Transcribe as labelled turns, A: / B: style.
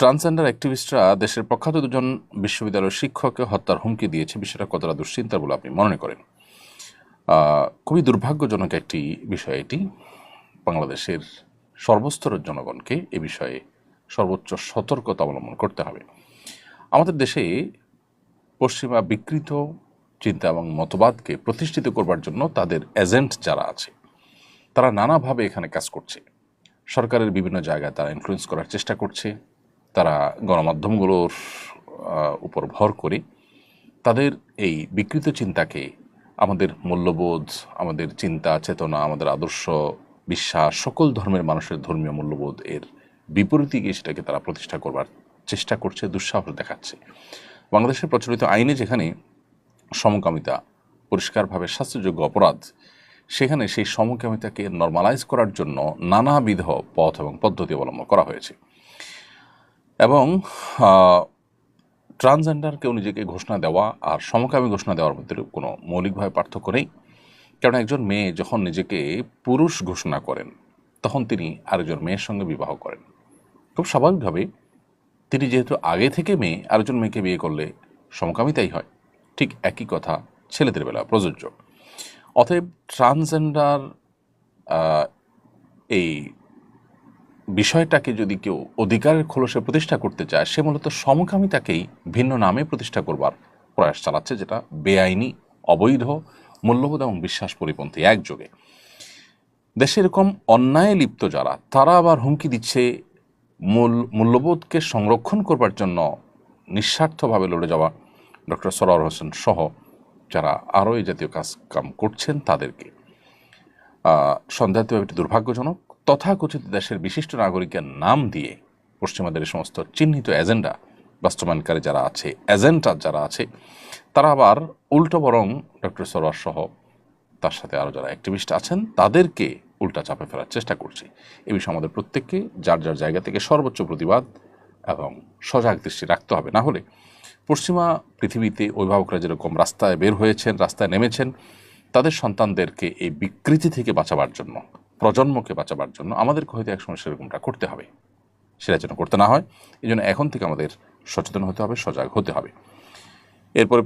A: Transgender অ্যাক্টিভিস্টরা দেশের প্রখ্যাত দুজন বিশ্ববিদ্যালয়ের শিক্ষককে হত্যার হুমকি দিয়েছে, বিষয়টা কতটা দুশ্চিন্তার বলে আপনি মনে করেন? খুবই দুর্ভাগ্যজনক একটি বিষয় এটি। বাংলাদেশের সর্বস্তরের জনগণকে এ বিষয়ে সর্বোচ্চ সতর্কতা অবলম্বন করতে হবে। আমাদের দেশে পশ্চিমা বিকৃত চিন্তা এবং মতবাদকে প্রতিষ্ঠিত করবার জন্য তাদের এজেন্ট যারা আছে, তারা নানাভাবে এখানে কাজ করছে। সরকারের বিভিন্ন জায়গায় তারা ইনফ্লুয়েন্স করার চেষ্টা করছে। তারা গণমাধ্যমগুলোর উপর ভর করে তাদের এই বিকৃত চিন্তাকে আমাদের মূল্যবোধ, আমাদের চিন্তা, চেতনা, আমাদের আদর্শ বিশ্বাস, সকল ধর্মের মানুষের ধর্মীয় মূল্যবোধ এর বিপরীতে গিয়ে সেটাকে তারা প্রতিষ্ঠা করবার চেষ্টা করছে, দুঃসাহস দেখাচ্ছে। বাংলাদেশের প্রচলিত আইনে যেখানে সমকামিতা পরিষ্কারভাবে শাস্তিযোগ্য অপরাধ, সেখানে সেই সমকামিতাকে নর্মালাইজ করার জন্য নানাবিধ পথ এবং পদ্ধতি অবলম্বন করা হয়েছে। এবং ট্রান্সজেন্ডার কেউ নিজেকে ঘোষণা দেওয়া আর সমকামী ঘোষণা দেওয়ার মধ্যে কোনো মৌলিকভাবে পার্থক্য নেই। কারণ একজন মেয়ে যখন নিজেকে পুরুষ ঘোষণা করেন, তখন তিনি আরেকজন মেয়ের সঙ্গে বিবাহ করেন। খুব স্বাভাবিকভাবে তিনি যেহেতু আগে থেকে মেয়ে, আরেকজন মেয়েকে বিয়ে করলে সমকামিতাই হয়। ঠিক একই কথা ছেলেদের বেলা, প্রযোজ্য। অতএব ট্রান্সজেন্ডার এই বিষয়টাকে যদি কেউ অধিকারের খোলসে প্রতিষ্ঠা করতে চায়, সে মূলত সমকামিতাকেই ভিন্ন নামে প্রতিষ্ঠা করবার প্রয়াস চালাচ্ছে, যেটা বেআইনি, অবৈধ, মূল্যবোধ এবং বিশ্বাস পরিপন্থী একযোগে। দেশে এরকম অন্যায় লিপ্ত যারা, তারা আবার হুমকি দিচ্ছে মূল, মূল্যবোধকে সংরক্ষণ করবার জন্য নিঃস্বার্থভাবে লড়ে যাওয়া ডক্টর সরার হোসেন সহ যারা আরও এই জাতীয় কাজ কাম করছেন তাদেরকে। সন্দেহাতীয় একটি দুর্ভাগ্যজনক তথাকথিত দেশের বিশিষ্ট নাগরিকের নাম দিয়ে পশ্চিমাদের সমস্ত চিহ্নিত এজেন্ডা বাস্তবায়নকারী যারা আছে, এজেন্টার যারা আছে, তারা আবার উল্টো বরং ডক্টর সরোয়ার সহ তার সাথে আরও যারা অ্যাক্টিভিস্ট আছেন, তাদেরকে উল্টা চাপে ফেলার চেষ্টা করছে। এ বিষয়ে আমাদের প্রত্যেককে যার যার জায়গা থেকে সর্বোচ্চ প্রতিবাদ এবং সজাগ দৃষ্টি রাখতে হবে। না হলে পশ্চিমা পৃথিবীতে অভিভাবকরা যেরকম রাস্তায় বের হয়েছেন, রাস্তায় নেমেছেন, তাদের সন্তানদেরকে এই বিকৃতি থেকে বাঁচাবার জন্য প্রজন্মকে বাঁচাবার জন্য আমাদেরকে হয়তো একসময় সেরকমটা করতে হবে। সেটা যেন করতে না হয় এই এখন থেকে আমাদের সচেতন হতে হবে, সজাগ হতে হবে। এরপরে